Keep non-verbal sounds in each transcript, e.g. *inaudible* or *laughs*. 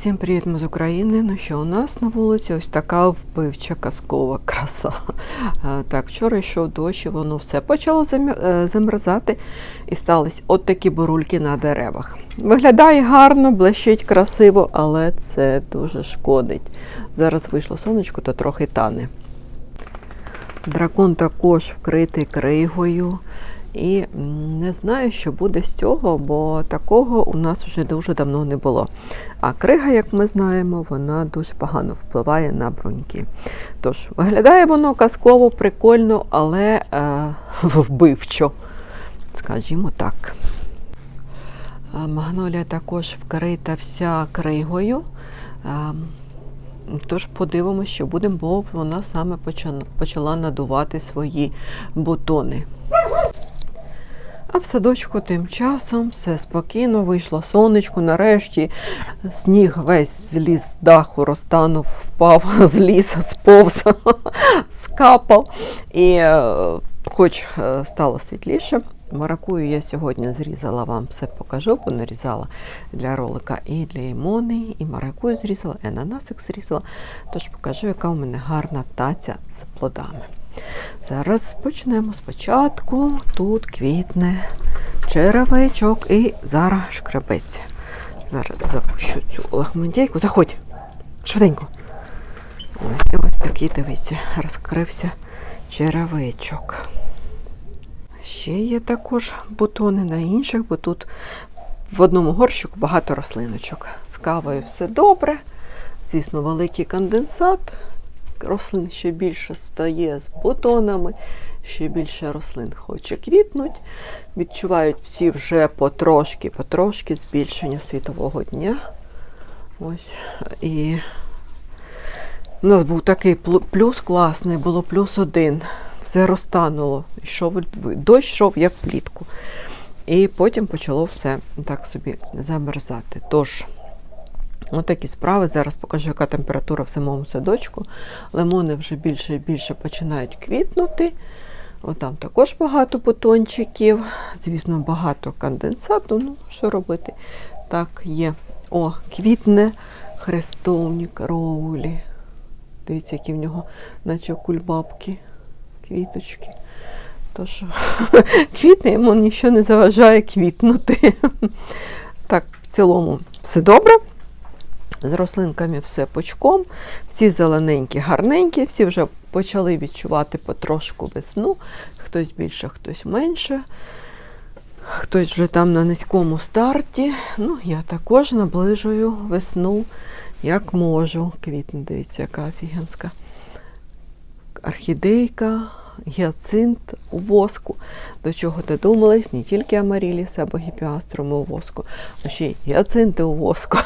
Всім привіт, ми з України. Ну що у нас на вулиці ось така вбивча казкова краса. Е, Так, вчора йшов дощ, і воно все почало е, замерзати і стались от такі бурульки на деревах. Виглядає гарно, блищить красиво, але це дуже шкодить. Зараз вийшло сонечко, то трохи тане. Дракон також вкритий кригою. І не знаю, що буде з цього, бо такого у нас вже дуже давно не було. А крига, як ми знаємо, вона дуже погано впливає на бруньки. Тож, виглядає воно казково, прикольно, але е, *laughs* вбивчо, скажімо так. Магнолія також вкрита вся кригою. А, Тож подивимося, що будемо, бо вона саме почала надувати свої бутони. В садочку тим часом все спокійно, вийшло сонечко, нарешті сніг весь зліз з даху, розтанув, впав, зліз, сповз, скапав. І е, хоч е, стало світліше, маракую я сьогодні зрізала, вам все покажу, понарізала для ролика і для імони, і маракую зрізала, і ананасик зрізала. Тож покажу, яка у мене гарна таця з плодами. Зараз почнемо спочатку. Тут квітне черевичок і зараз шкрабець. Зараз запущу цю лахмандійку. Заходь, швиденько. Ось, ось такий, дивіться, розкрився черевичок. Ще є також бутони на інших, бо тут в одному горщику багато рослиночок. З кавою все добре. Звісно, великий конденсат. Рослин ще більше стає з бутонами, ще більше рослин хоче квітнуть. Відчувають всі вже потрошки, потрошки збільшення світового дня. Ось. І у нас був такий плюс класний, було плюс один. Все розтануло. Йшов, дощ йшов як плітку. І потім почало все так собі замерзати. Тож, отакі справи. Зараз покажу, яка температура в самому садочку. Лимони вже більше і більше починають квітнути. Отам також багато бутончиків. Звісно, багато конденсату. Ну, що робити? Так, є. О, квітне хрестовник роулі. Дивіться, які в нього, наче кульбабки, квіточки. Тож, *laughs* квітне йому нічого не заважає квітнути. Так, в цілому все добре. З рослинками все пучком, всі зелененькі, гарненькі, всі вже почали відчувати потрошку весну. Хтось більше, хтось менше. Хтось вже там на низькому старті. Ну, я також наближую весну, як можу. Квітне, дивіться, яка офігенська орхідейка, гіацинт у воску. До чого додумались не тільки амаріліси або гіпіастроми у воску, а ще й гіацинти у воску.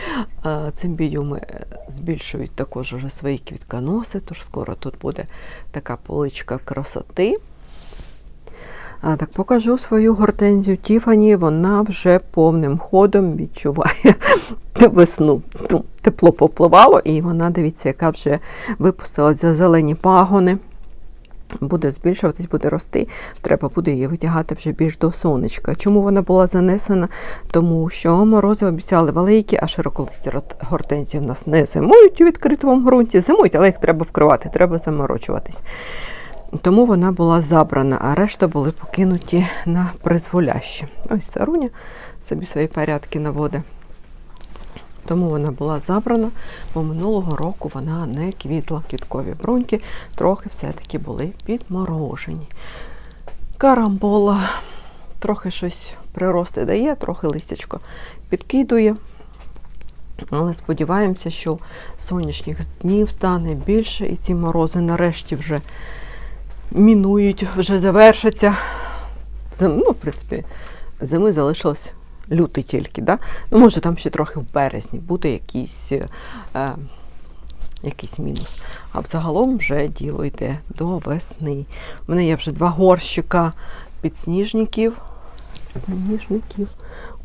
*laughs* Цимбідіуми збільшують також уже свої квітконоси, тож скоро тут буде така поличка красоти. А, так покажу свою гортензію Тіфані. Вона вже повним ходом відчуває *laughs* весну. Ну, Тепло попливало, і вона, дивіться, яка вже випустила зелені пагони. Буде збільшуватись, буде рости. Треба буде її витягати вже більш до сонечка. Чому вона була занесена? Тому що морози обіцяли великі, а широколисті гортензії в нас не зимують у відкритому ґрунті. Зимують, але їх треба вкривати, треба заморочуватись. Тому вона була забрана, а решта були покинуті на призволяще. Ось Саруня собі свої порядки наводить. Тому вона була забрана, бо минулого року вона не квітла. Квіткові бруньки трохи все-таки були підморожені. Карамбола трохи щось прирости дає, трохи листячко підкидує. Але сподіваємося, що сонячних днів стане більше, і ці морози нарешті вже мінують, вже завершаться. Ну, в принципі, зими залишилось лютий тільки. Да? Ну, може, там ще трохи в березні буде якийсь, е, якийсь мінус. А взагалом вже діло йде до весни. У мене є вже два горщика підсніжників. Підсніжників.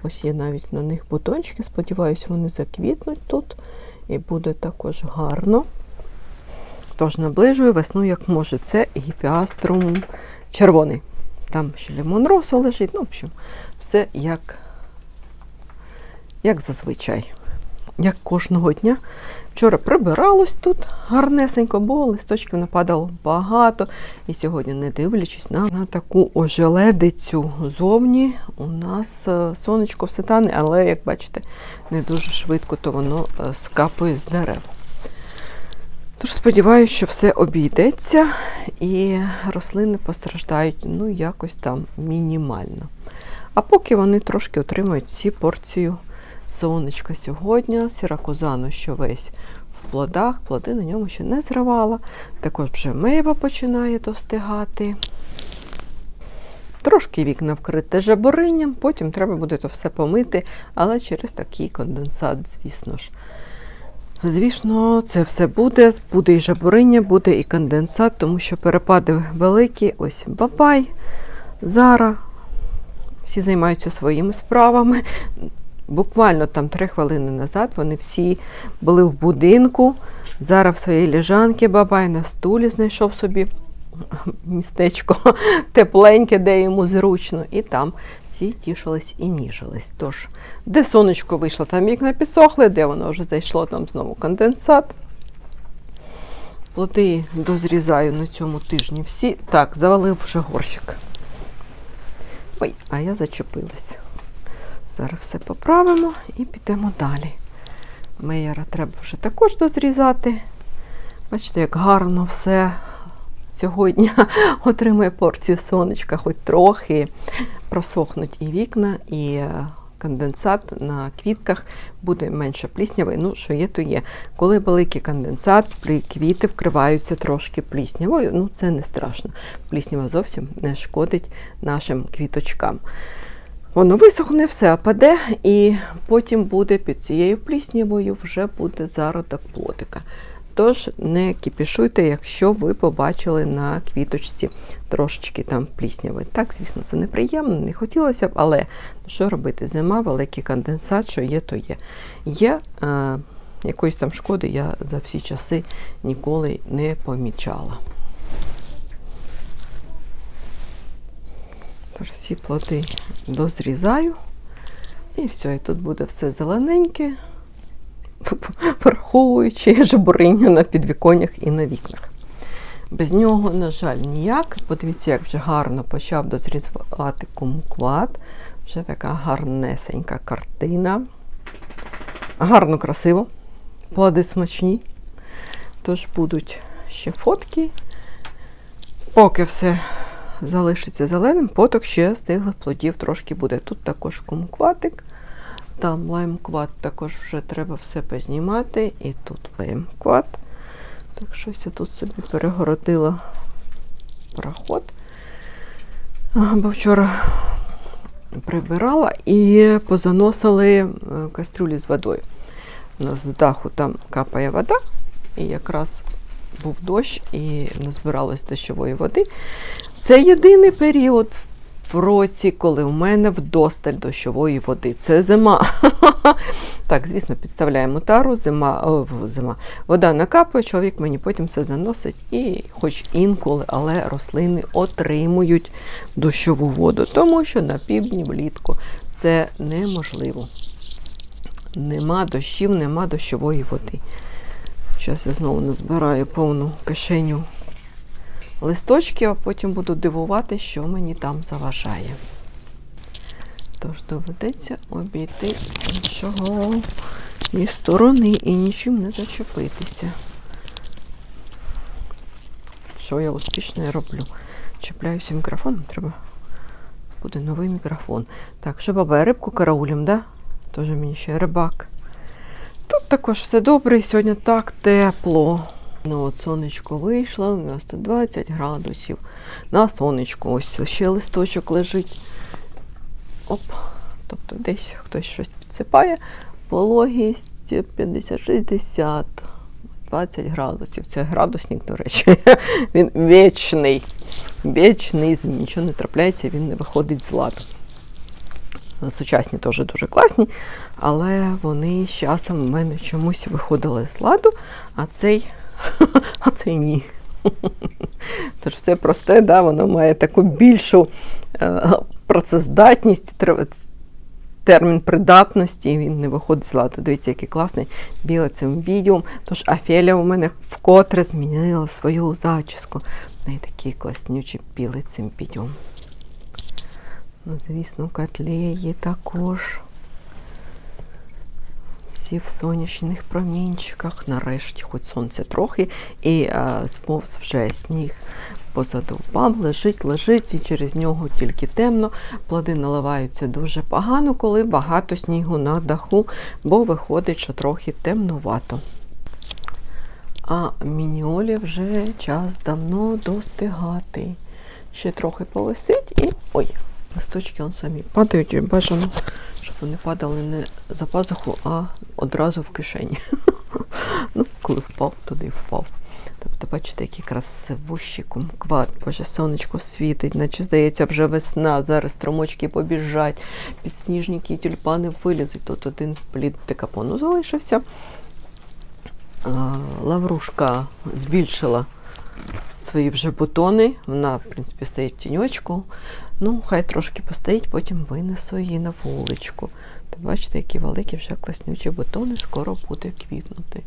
Ось є навіть на них бутончики. Сподіваюсь, вони заквітнуть тут. І буде також гарно. Тож наближую весну, як можу. Це гіпіаструм червоний. Там ще лимон росо лежить. Ну, в общем, все як, як зазвичай. як кожного дня. Вчора прибиралось тут гарнесенько, бо листочків нападало багато. І сьогодні, не дивлячись на, на таку ожеледицю зовні, у нас е, сонечко все тане, але, як бачите, не дуже швидко то воно е, скапує з дерев. Тож сподіваюся, що все обійдеться і рослини постраждають ну, якось там мінімально. А поки вони трошки отримують всі порцію сонечка сьогодні, сіракузану, що весь в плодах, плоди на ньому ще не зривала. Також вже мейва починає достигати. Трошки вікна вкрите жаборинням, потім треба буде то все помити, але через такий конденсат, звісно ж. Звісно, це все буде, буде і жабуриння, буде і конденсат, тому що перепади великі. Ось бабай, Зара. Всі займаються своїми справами. Буквально там три хвилини назад вони всі були в будинку. Зараз в своїй ліжанці бабай на стулі знайшов собі містечко *laughs* тепленьке, де йому зручно. І там всі тішились і ніжились. Тож, де сонечко вийшло, там вікна підсохли, де воно вже зайшло, там знову конденсат. Плоди дозрізаю на цьому тижні всі. Так, завалив вже горщик. Ой, а я зачепилась. Зараз все поправимо і підемо далі. Меєра треба вже також дозрізати. Бачите, як гарно все сьогодні *laughs* отримує порцію сонечка, хоч трохи просохнуть і вікна, і е, конденсат на квітках буде менше пліснявий. Ну, що є, то є. Коли великий конденсат, квіти вкриваються трошки пліснявою, ну це не страшно. Пліснява зовсім не шкодить нашим квіточкам. Воно висохне, все опаде, і потім буде під цією пліснявою вже буде зародок плотика. Тож не кіпішуйте, якщо ви побачили на квіточці трошечки там плісняви. Так, звісно, це неприємно, не хотілося б, але що робити? Зима, великий конденсат, що є, то є. Є е, якоїсь там шкоди, я за всі часи ніколи не помічала. Тож всі плоди дозрізаю. І все, і тут буде все зелененьке, *laughs* враховуючи жабуриння на підвіконнях і на вікнах. Без нього, на жаль, ніяк. Подивіться, як вже гарно почав дозрізати кумкват. Вже така гарнесенька картина. Гарно, красиво. Плоди смачні. Тож будуть ще фотки. Поки все залишиться зеленим, поток ще стиглих плодів трошки буде. Тут також кумкватик. Там лаймкват також вже треба все познімати. І тут лаймкват. Так щось я тут собі перегородила проход. Бо вчора прибирала і позаносили е, кастрюлі з водою. У нас з даху там капає вода, і якраз був дощ і назбиралось дощової води. Це єдиний період в році, коли в мене вдосталь дощової води. Це зима. *laughs* Так, звісно, підставляємо тару, зима, о, зима. Вода накапує, чоловік мені потім все заносить, і хоч інколи, але рослини отримують дощову воду, тому що на півдні влітку це неможливо. Нема дощів, нема дощової води. Зараз я знову назбираю повну кишеню листочків, а потім буду дивувати, що мені там заважає. Тож доведеться обійти іншого і сторони і нічим не зачепитися. Що я успішно і роблю? Чіпляюся мікрофоном, треба буде новий мікрофон. Так, що баба, рибку караулем, да? Тоже мені ще рибак. Також все добре, сьогодні так тепло. Ну от Сонечко вийшло, у нас тут 20 градусів. На сонечку ось ще листочок лежить. Оп, тобто десь хтось щось підсипає. Вологість 50-60, 20 градусів. Це градусник, до речі, *laughs* він вічний. Вічний, з ним нічого не трапляється, він не виходить з ладу. Сучасні теж дуже класні, але вони з часом в мене чомусь виходили з ладу, а цей, *laughs* а цей ні. *laughs* Тож все просте, да, воно має таку більшу е, працездатність. Термін придатності, він не виходить з ладу. Дивіться, який класний білий цим відео. Тож Афелія у мене вкотре змінила свою зачіску. В неї такий класнючий білий цим відео. Ну, звісно, котлеї також. Всі в сонячних промінчиках. Нарешті, хоч сонце трохи, і а, сповз вже сніг позадовбав, лежить, лежить, і через нього тільки темно. Плоди наливаються дуже погано, коли багато снігу на даху, бо виходить, що трохи темнувато. А мініолі вже час давно достигати. Ще трохи повисить і. Ой, листочки он самі падають, і бажано, щоб вони падали не за пазуху, а одразу в кишені. *laughs* ну, коли впав, туди й впав. Тобто, бачите, який красивущий кумкват, боже, сонечко світить, наче здається, вже весна. Зараз струмочки побіжать, підсніжники і тюльпани вилізуть. Тут один плід декапону залишився. Лаврушка збільшила свої вже бутони. Вона, в принципі, стоїть в тіньочку. Ну, хай трошки постоїть, потім винесу її на вуличку. Та бачите, які великі вже класнючі бутони, скоро буде квітнути.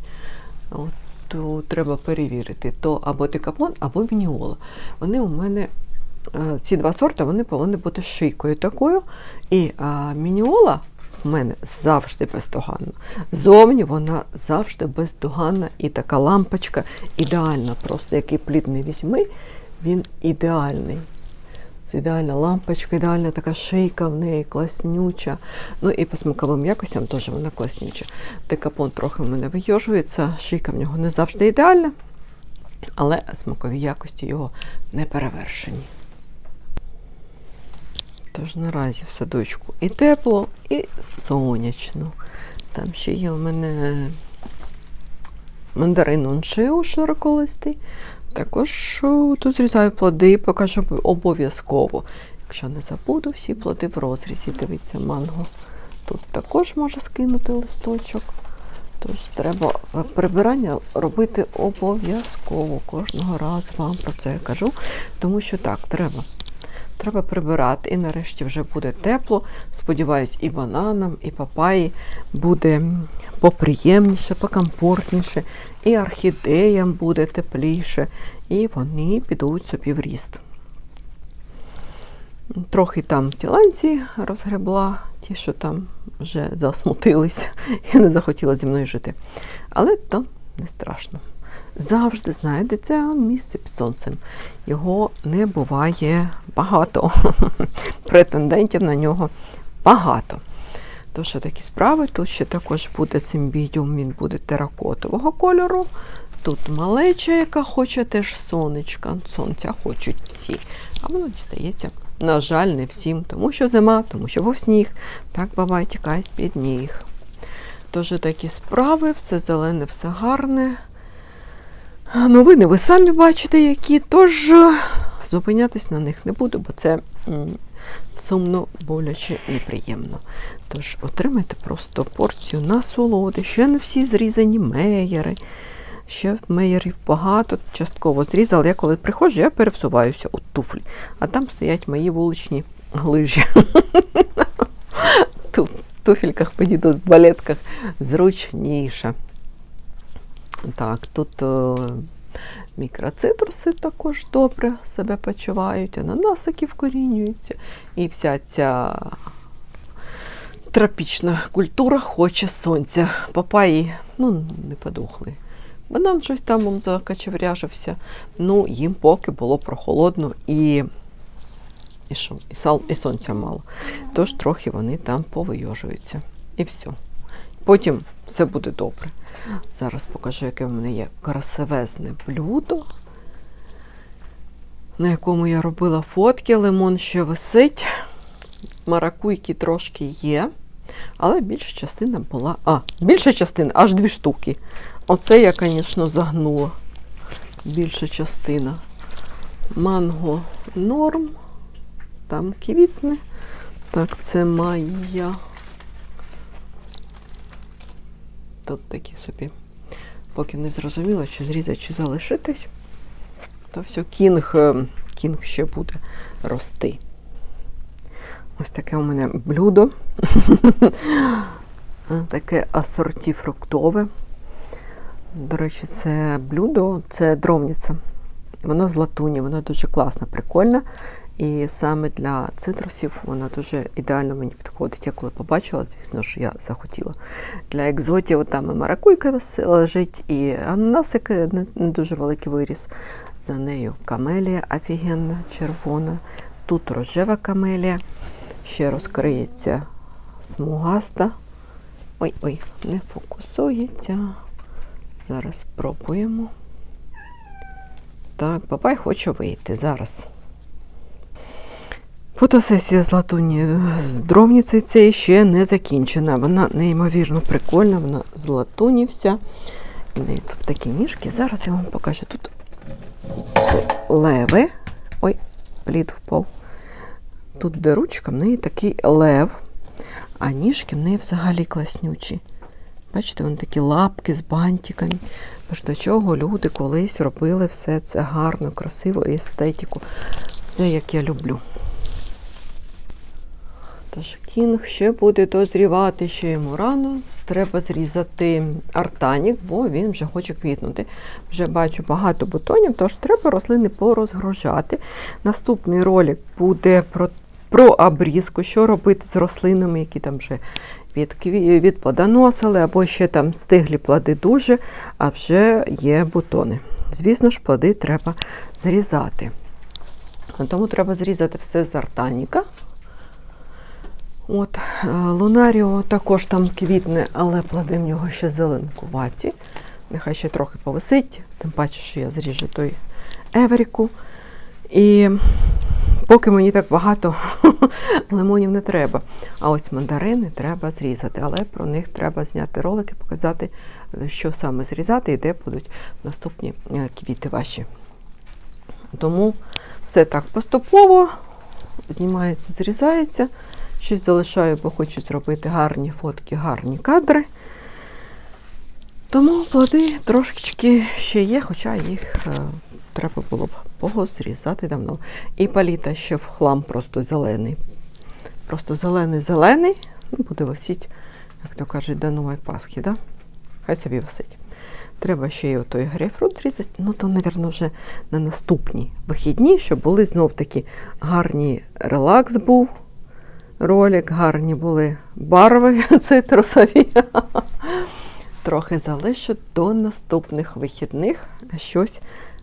От, то треба перевірити, то або декапон, або вініола. Вони у мене, е, ці два сорти, вони повинні бути шийкою такою. І а, мініола в мене завжди бездоганна. Зовні вона завжди бездоганна і така лампочка ідеальна. Просто який плід не візьми, він ідеальний. Ідеальна лампочка, ідеальна така шийка в неї, класнюча. Ну і по смаковим якостям теж вона класнюча. Декапон трохи в мене вийожується, шийка в нього не завжди ідеальна, але смакові якості його не перевершені. Тож наразі в садочку і тепло, і сонячно. Там ще є у мене мандарин уншиу широколистий. Також о, тут зрізаю плоди, покажу обов'язково. Якщо не забуду, всі плоди в розрізі. Дивіться, манго. Тут також може скинути листочок. Тож треба прибирання робити обов'язково. Кожного разу вам про це я кажу. Тому що так, треба. Треба прибирати. І нарешті вже буде тепло. Сподіваюсь, і бананам, і папаї буде поприємніше, покомфортніше, і орхідеям буде тепліше, і вони підуть собі в ріст. Трохи там тіланці розгребла, ті, що там вже засмутились *laughs* і не захотіли зі мною жити. Але то не страшно. Завжди знайдеться місце під сонцем. Його не буває багато. *laughs* Претендентів на нього багато. То що такі справи, тут ще також буде цимбідіум, він буде теракотового кольору. Тут малеча, яка хоче теж сонечка. Сонця хочуть всі. А воно дістається, на жаль, не всім, тому що зима, тому що був сніг. Так буває, тікає з-під ніг. Тож такі справи, все зелене, все гарне. Новини ви самі бачите, які, тож зупинятись на них не буду, бо це сумно, боляче і приємно. Тож отримайте просто порцію насолоди. Ще не всі зрізані меєри. Ще меєрів багато, частково зрізали. Я коли приходжу, я перевсуваюся у туфлі, а там стоять мої вуличні глижі. В *laughs* туфельках мені тут балетках зручніше. Так, тут о, мікроцитруси також добре себе почувають, ананасики вкорінюються. І вся ця тропічна культура хоче сонця. Папаї ну, не подохли. Банан щось там закачевряжився. Ну, їм поки було прохолодно і і, що, і, сал, і сонця мало. Тож трохи вони там повийожуються. І все. Потім все буде добре. Зараз покажу, яке в мене є красивезне блюдо, на якому я робила фотки. Лимон ще висить. Маракуйки трошки є, але більша частина була. А, більша частина, аж дві штуки. Оце я, звісно, загнула. Більша частина. Манго норм. Там квітне. Так, це майя. Тут такі собі. Поки не зрозуміло, чи зрізати, чи залишитись, то все, кінг, кінг ще буде рости. Ось таке у мене блюдо. *laughs* таке асорті фруктове. До речі, це блюдо, це дровниця. Воно з латуні, воно дуже класна, прикольна. І саме для цитрусів вона дуже ідеально мені підходить. Я коли побачила, звісно ж, я захотіла. Для екзотів там і маракуйка лежить, і ананасик не, не дуже великий виріс. За нею камелія офігенна, червона. Тут рожева камелія. Ще розкриється смугаста. Ой-ой, не фокусується. Зараз спробуємо. Так, бабай хоче вийти зараз. Фотосесія з латуні з дровниці цієї ще не закінчена. Вона неймовірно прикольна, вона з латуні вся. В неї тут такі ніжки. Зараз я вам покажу. Тут леви. Ой, плід впав. Тут де ручка, в неї такий лев, а ніжки в неї взагалі класнючі. Бачите, вони такі лапки з бантиками. Тож до чого люди колись робили все це гарно, красиво і естетику. Все, як я люблю. Тож кінг ще буде дозрівати, ще йому рано. Треба зрізати артанік, бо він вже хоче квітнути. Вже бачу багато бутонів, тож треба рослини порозгружати. Наступний ролик буде про про обрізку, що робити з рослинами, які там вже від, від або ще там стиглі плоди дуже, а вже є бутони. Звісно ж, плоди треба зрізати. Тому треба зрізати все з артаніка. От, е, Лунаріо також там квітне, але плоди в нього ще зеленкуваті. Нехай ще трохи повисить, тим паче, що я зріжу той Еверіку. І поки мені так багато *laughs* лимонів не треба. А ось мандарини треба зрізати, але про них треба зняти ролики, показати, що саме зрізати і де будуть наступні е, квіти ваші. Тому все так поступово знімається, зрізається. Щось залишаю, бо хочу зробити гарні фотки, гарні кадри. Тому плоди трошечки ще є, хоча їх е, треба було б позрізати давно. І паліта ще в хлам просто зелений. Просто зелений-зелений, ну, буде висіти, як то кажуть, до нової Пасхи. Да? Хай собі висить. Треба ще й отой грейпфрут зрізати. Ну, то, мабуть, вже на наступні вихідні, щоб були знов таки гарні релакс був ролик, гарні були барви *laughs* цитрусові. Трохи залишу до наступних вихідних. Щось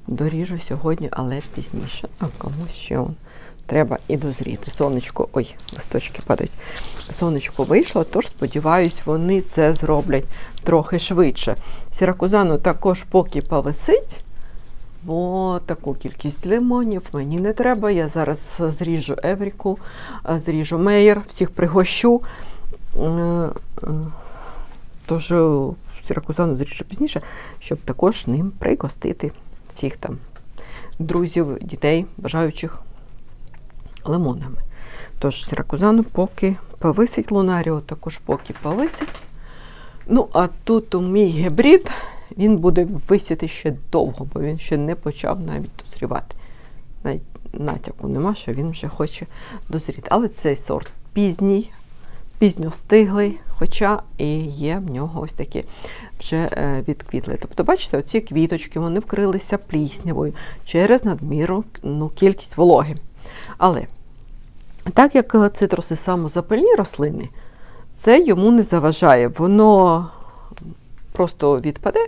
доріжу сьогодні, але пізніше. А кому ще треба і дозріти. Сонечко, ой, листочки падають. Сонечко вийшло, тож, сподіваюсь, вони це зроблять трохи швидше. Сіракузану також поки повисить. Бо таку кількість лимонів мені не треба. Я зараз зріжу Евріку, зріжу мейер, всіх пригощу. Е, е, тож сіракузану зріжу пізніше, щоб також ним пригостити всіх там друзів, дітей, бажаючих лимонами. Тож сіракузану поки повисить лунаріо, також поки повисить. Ну, а тут у мій гібрид він буде висіти ще довго, бо він ще не почав навіть дозрівати. Навіть натяку нема, що він вже хоче дозріти. Але цей сорт пізній, пізньо стиглий, хоча і є в нього ось такі вже е, відквітли. Тобто, бачите, оці квіточки вони вкрилися пліснявою через надмірну ну, кількість вологи. Але так як цитруси самозапальні рослини, це йому не заважає. Воно просто відпаде,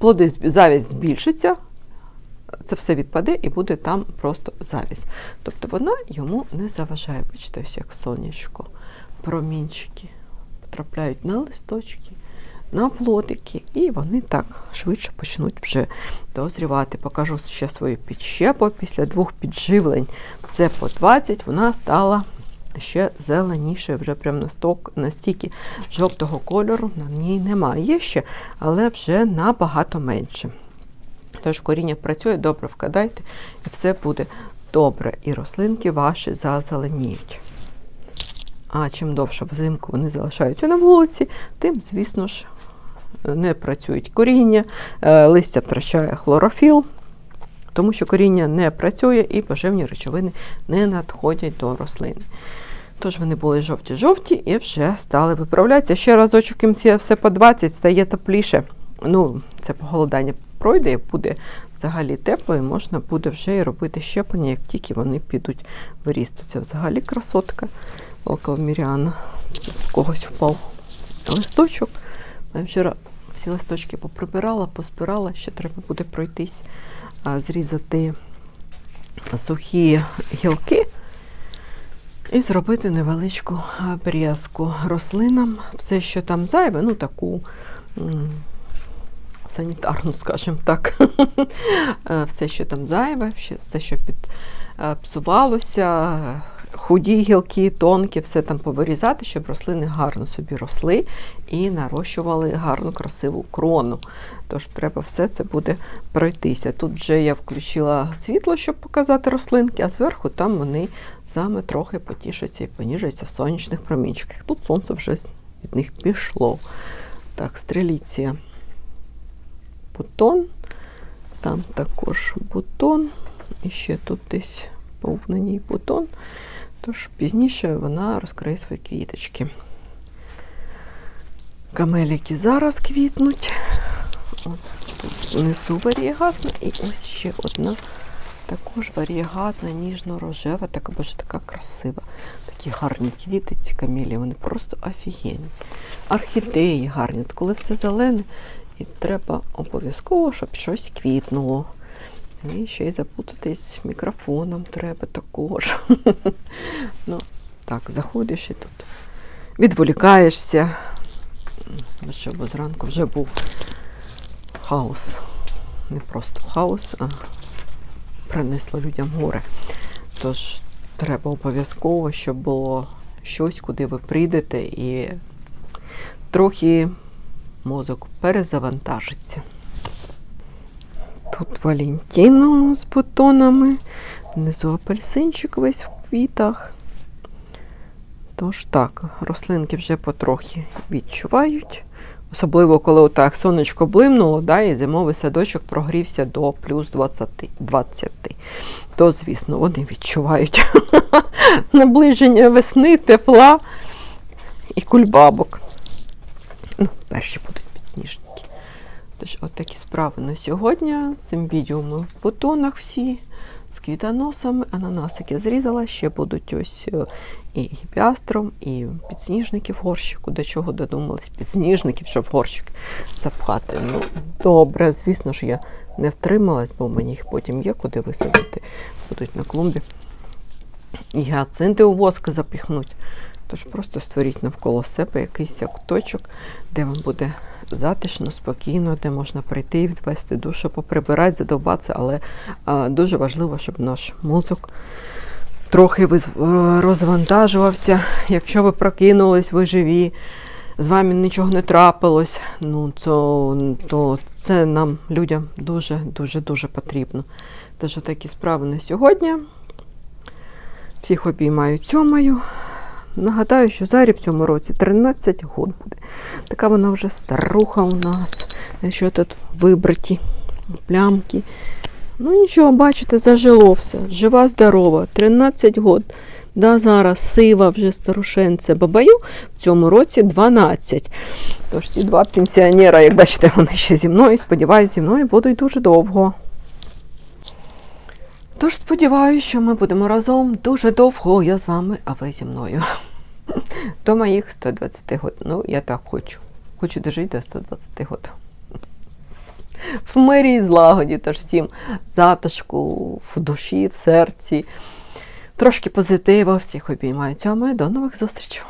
плоди завість збільшиться, це все відпаде і буде там просто завість. Тобто вона йому не заважає. Бачите, як сонечко, промінчики потрапляють на листочки, на плодики, і вони так швидше почнуть вже дозрівати. Покажу ще свою підщепу. Після двох підживлень все по 20, вона стала ще зеленіше, вже прям настільки жовтого кольору на ній немає. Є ще, але вже набагато менше. Тож коріння працює, добре вкладайте, і все буде добре. І рослинки ваші зазеленіють. А чим довше взимку вони залишаються на вулиці, тим, звісно ж, не працюють коріння, е, листя втрачає хлорофіл, тому що коріння не працює і поживні речовини не надходять до рослини. Тож вони були жовті-жовті і вже стали виправлятися. Ще разочок їм все- по 20, стає тепліше. Ну, це похолодання пройде, буде взагалі тепло, і можна буде вже і робити щеплення, як тільки вони підуть в. Це взагалі красотка. Тут з когось впав листочок. Я вчора всі листочки поприбирала, позбирала, ще треба буде пройтись, зрізати сухі гілки і зробити невеличку обрізку рослинам. Все, що там зайве, ну таку санітарну, скажімо так. *laughs* Е, все, що там зайве, все, що підпсувалося, худі гілки, тонкі, все там повирізати, щоб рослини гарно собі росли і нарощували гарну красиву крону. Тож треба все це буде пройтися. Тут вже я включила світло, щоб показати рослинки, а зверху там вони саме трохи потішаться і поніжаться в сонячних промінчиках. Тут сонце вже від них пішло. Так, стреліція. Бутон. Там також бутон. І ще тут десь ній бутон. Тож пізніше вона розкриє свої квіточки. Камеліки зараз квітнуть. От тут внизу варієгатна. І ось ще одна також варієгатна, ніжно-рожева, така боже, така красива. Такі гарні квіти, ці камелії, вони просто офігенні. Орхідеї гарні. От коли все зелене, і треба обов'язково, щоб щось квітнуло. І ще й запутатись мікрофоном треба також. *laughs* ну, так, заходиш і тут відволікаєшся. Ну що, бо зранку вже був хаос. Не просто хаос, а принесло людям горе. Тож треба обов'язково, щоб було щось, куди ви прийдете, і трохи мозок перезавантажиться. Тут Валентіно з бутонами, внизу апельсинчик весь в квітах. Тож так, рослинки вже потрохи відчувають. Особливо, коли отак сонечко блимнуло, да, і зимовий садочок прогрівся до плюс 20, 20. То, звісно, вони відчувають *laughs* наближення весни, тепла і кульбабок. Ну, перші будуть підсніжники. Тож, от справи на сьогодні. Цим відео ми в бутонах всі з квітоносами, ананасики зрізала, ще будуть ось е, і гіпіастром, і підсніжники в горщику. До чого додумались? Підсніжників, щоб в горщик запхати. Ну, добре, звісно ж, я не втрималась, бо мені їх потім є куди висадити. Будуть на клумбі. І гіацинти у воск запіхнуть. Тож просто створіть навколо себе якийсь куточок, де вам буде затишно, спокійно, де можна прийти відвести душу, поприбирати, задовбатися, але а, дуже важливо, щоб наш мозок трохи е, розвантажувався. Якщо ви прокинулись, ви живі, з вами нічого не трапилось, ну то, то це нам, людям, дуже, дуже, потрібно. Тож такі справи на сьогодні. Всіх обіймаю цьомаю. Нагадаю, що Зарі в цьому році 13 год буде. Така вона вже старуха у нас. Що тут вибриті плямки. Ну нічого, бачите, зажило все. Жива, здорова, 13 год. Да, зараз сива вже старушенця бабаю в цьому році 12. Тож ці два пенсіонера, як бачите, вони ще зі мною. Сподіваюся, зі мною будуть дуже довго. Тож сподіваюся, що ми будемо разом дуже довго. Я з вами, а ви зі мною. *laughs* До моїх 120 років. Ну, я так хочу. Хочу дожити до 120 років. В мирі і злагоді, тож всім затишку в душі, в серці. Трошки позитиву, всіх обіймаю цьому. До нових зустрічей.